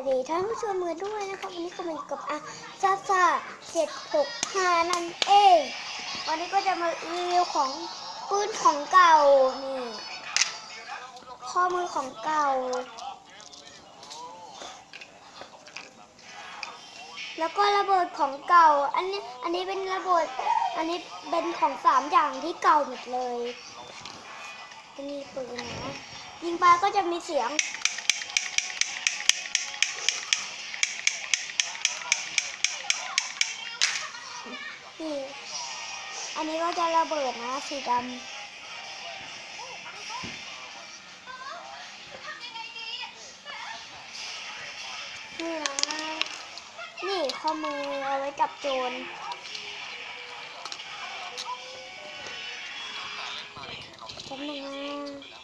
วัสดีท่านผู้ชมมือด้วยนะครับวันนี้ก็มาอยู่กับอาซาซาเจ็ดหกห้านั่นเอง วันนี้ก็จะมารีวิวของปืนของเก่านี่ข้อมือของเก่า แล้วก็ระเบิดของเก่า อันนี้อันนี้เป็นระเบิดอันนี้เป็นของสามอย่างที่เก่าหมดเลยอันนี้ปืนนะยิงไปก็จะมีเสียง อันนี้ก็จะระเบิดนะสีดำนี่นะนี่ข้อมือเอาไว้จับโจรแป๊บนึงนะ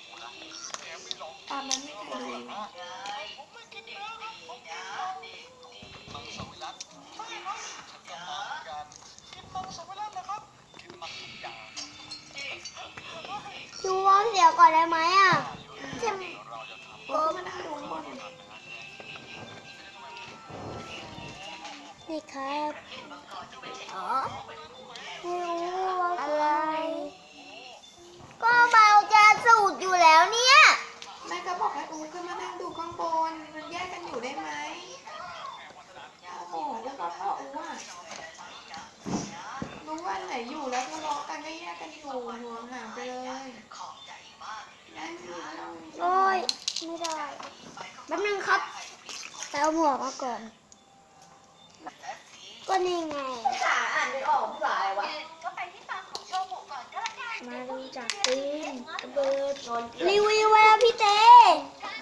ก่อนได้ไหมอะเจ็บเออมานั่งดูข้างบนนี่ครับอ๋อไม่รู้ว่าอะไร ก็เบาจะสูดอยู่แล้วเนี่ย แม่ก็บอกให้อูขึ้นมานั่งดูข้างบน มันแยกกันอยู่ได้ไหมโอ้โหอูก็พ่ออูอะรู้ว่าอันไหนอยู่แล้วทะเลาะกันก็แยกกันอยู่ห่วงห่างไปเลย โอ้ย ไม่ได้ แป๊บนึงครับไปเอาหมวกมาก่อน ก็นี่ไงขาอ่านไม่ออกภาษาอะไรวะมาดูจากตีนระเบิดรีวิวไว้แล้วพี่เต้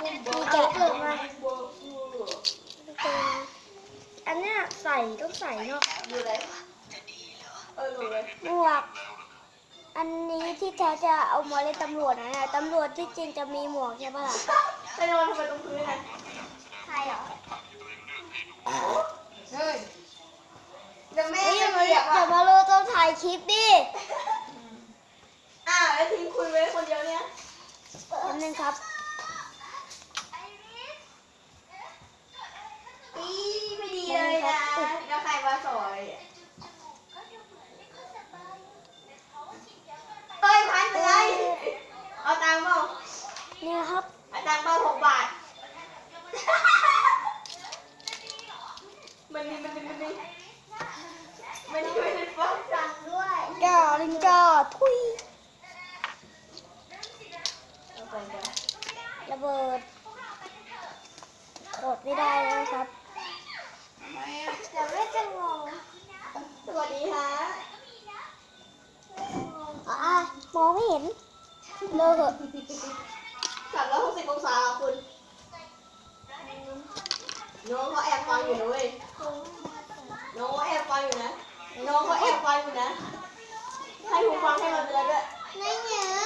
มีแกะเปิดมาพี่เต้นะอันเนี้ยใส่ต้องใส่เนาะดูเลยเออรู้เลยหมวก อันนี้ที่แท้จะเอามาเล่นตำรวจนะเนี่ยตำรวจที่จริงจะมีหมวกใช่ปะล่ะไปนอนทำไมตรงพื้นนะใช่เหรอเฮ้ยเดี๋ยวแม่เฮ้ยอย่าจะมาเหยียบอย่าอะมาเลยต้องถ่ายคลิปดิอ้าวแล้วทิ้งคุยไว้คนเดียวเนี่ยแป๊บนึงครับอีไม่ดีเลยนะแล้วใครมาสอนเนี่ยเฮ้ยพันไปเลยเอาตังค์เปล่า นี่ครับ อาตังค์เปล่าหกบาท มันนี่มันนี่มันนี่มันนี่มันนี่ฟังตังด้วยจ้าลิงจ้าทุยระเบิดกดไม่ได้แล้วครับทำไมอะเดี๋ยวไม่จะงงสวัสดีฮะอะมองไม่เห็นเลอะเหอะ สามร้อยหกสิบองศาคุณ น้องเขาแอบฟังอยู่นะเว้ย น้องเขาแอบฟังอยู่นะ น้องเขาแอบฟังอยู่นะ ให้หูฟังให้มันไปเลยด้วย ไม่เหนือ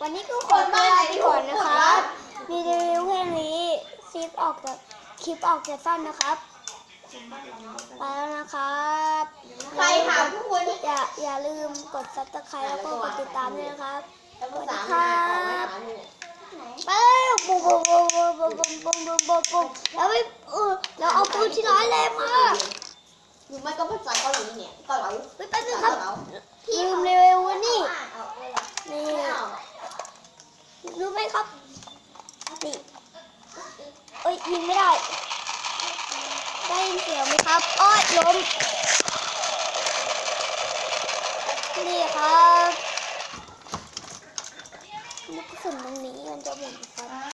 วันนี้ก็ขอตัวลาไปก่อนนะครับ มีรีวิวแค่นี้คลิปออกจากคลิปออกจากสั้นนะครับ ไปแล้วนะครับ ใครถามทุกคน อย่าอย่าลืมกดซับสไครต์แล้วก็กดติดตามด้วยนะครับแล้วภาษาไม่อ่านออกไหมถามเนี่ยไปแล้วปุ๊บปุ๊บปุ๊บปุ๊บปุ๊บปุ๊บปุ๊บปุ๊บปุ๊บแล้วไม่เออแล้วเอาปืนที่ร้ายแรงมาหรือไม่ก็ภาษาเกาหลีเนี่ยเกาเหลาไปแป๊บนึงครับเกาเหลาลืมรีวิววันนี้อ่านออกเลยเหรอนี่ไม่เอารู้ไหมครับนี่เอ้ยยิงไม่ได้ได้ยินเสียงไหมครับโอ้ยล้ม